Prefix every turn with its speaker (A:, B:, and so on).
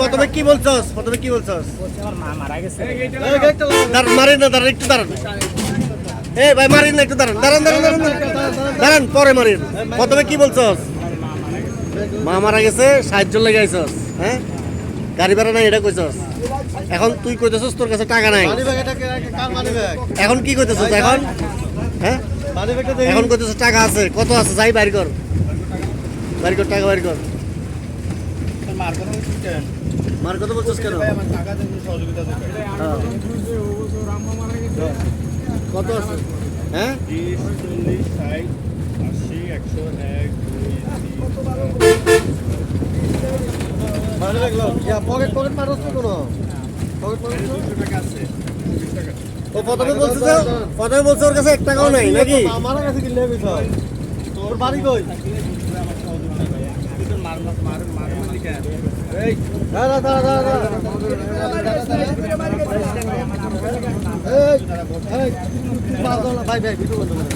A: প্রথমে কি বলছস? প্রথমে কি বলছস? দাঁড়ান মারেন না দাঁড়ান একটু দাঁড়ান। এই ভাই মারেন না একটু দাঁড়ান দাঁড়ান দাঁড়ান দাঁড়ান দাঁড়ান। দাঁড়ান পরে মারেন। প্রথমে কি বলছস? মা মারা গেছে সাহায্য লেগে আইছস হ্যাঁ? গাড়ি ভাড়া নাই এটা কইছস? এখন তুই কইতেছস তোর কাছে টাকা নাই। এখন কি কইতেছস এখন? হ্যাঁ? এখন কইতেছস টাকা আছে কত আছে? যাই বাইর কর। বাইর কর টাকা বাইর কর। মার কত বলছস কেন? হ্যাঁ। কত আছে? হ্যাঁ? পকেট পকেট মারছ কোনো? ও প্রথমে বলছে যে প্রথমে বলছে ওর কাছে এক টাকাও নাই নাকি
B: আমার কাছে কিনলে বিষয় তোর বাড়ি কই ভাই ভাই ভিডিও বন্ধ করে